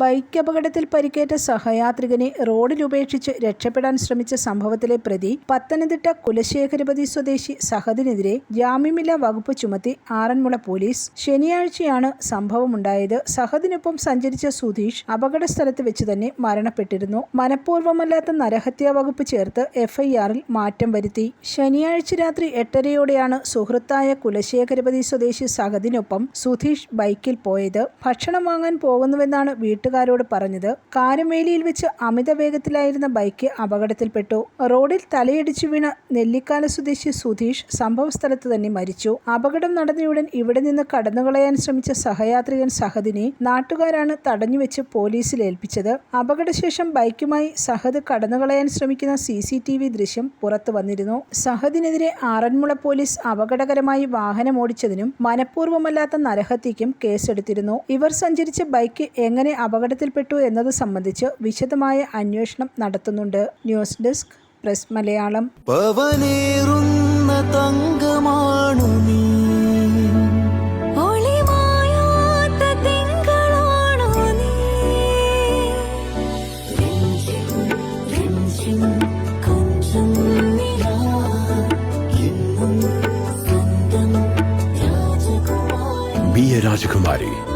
Bike അപകടത്തിൽ പരിക്കേറ്റ സഹയാത്രികനെ റോഡിൽ ഉപേക്ഷിച്ച് രക്ഷപ്പെടാൻ ശ്രമിച്ച സംഭവത്തിലെ പ്രതി പത്തനംതിട്ട കുലശേഖരപതി സ്വദേശി സഹദിനെതിരെ ജാമ്യമില്ലാ വകുപ്പ് ചുമത്തി ആറന്മുള പോലീസ്. ശനിയാഴ്ചയാണ് സംഭവമുണ്ടായത്. സഹദിനൊപ്പം സഞ്ചരിച്ച സുധീഷ് അപകട സ്ഥലത്ത് വെച്ച് തന്നെ മരണപ്പെട്ടിരുന്നു. മനഃപൂർവമല്ലാത്ത നരഹത്യാ വകുപ്പ് ചേർത്ത് എഫ്ഐആറിൽ മാറ്റം വരുത്തി. ശനിയാഴ്ച രാത്രി എട്ടരയോടെയാണ് സുഹൃത്തായ കുലശേഖരപതി സ്വദേശി സഹദിനൊപ്പം സുധീഷ് ബൈക്കിൽ പോയത്. ഭക്ഷണം വാങ്ങാൻ പോകുന്നുവെന്നാണ് വീട്ടുകാരോട് പറഞ്ഞത് കാരമേലിയിൽ വെച്ച് അമിത വേഗത്തിലായിരുന്ന ബൈക്ക് അപകടത്തിൽപ്പെട്ടു. റോഡിൽ തലയിടിച്ചു വീണ നെല്ലിക്കാല സ്വദേശി സുധീഷ് സംഭവ സ്ഥലത്ത് തന്നെ മരിച്ചു. അപകടം നടന്നയുടൻ ഇവിടെ നിന്ന് കടന്നുകളയാൻ ശ്രമിച്ച സഹയാത്രികൻ സഹദിനെ നാട്ടുകാരാണ് തടഞ്ഞുവെച്ച് പോലീസിൽ ഏൽപ്പിച്ചത്. അപകടശേഷം ബൈക്കുമായി സഹദ് കടന്നുകളയാൻ ശ്രമിക്കുന്ന സി സി ടി വി ദൃശ്യം പുറത്തു വന്നിരുന്നു. സഹദിനെതിരെ ആറന്മുള പോലീസ് അപകടകരമായി വാഹനം വാഹനമോടിച്ചതിനും മനഃപൂർവമല്ലാത്ത നരഹത്യയ്ക്കും കേസെടുത്തിരുന്നു. ഇവർ സഞ്ചരിച്ച ബൈക്ക് എങ്ങനെ അപകടത്തിൽപ്പെട്ടു എന്നത് സംബന്ധിച്ച് വിശദമായ അന്വേഷണം നടത്തുന്നുണ്ട്. News desk press Malayalam. തങ്കമാണു നീ. രാജകുമാരി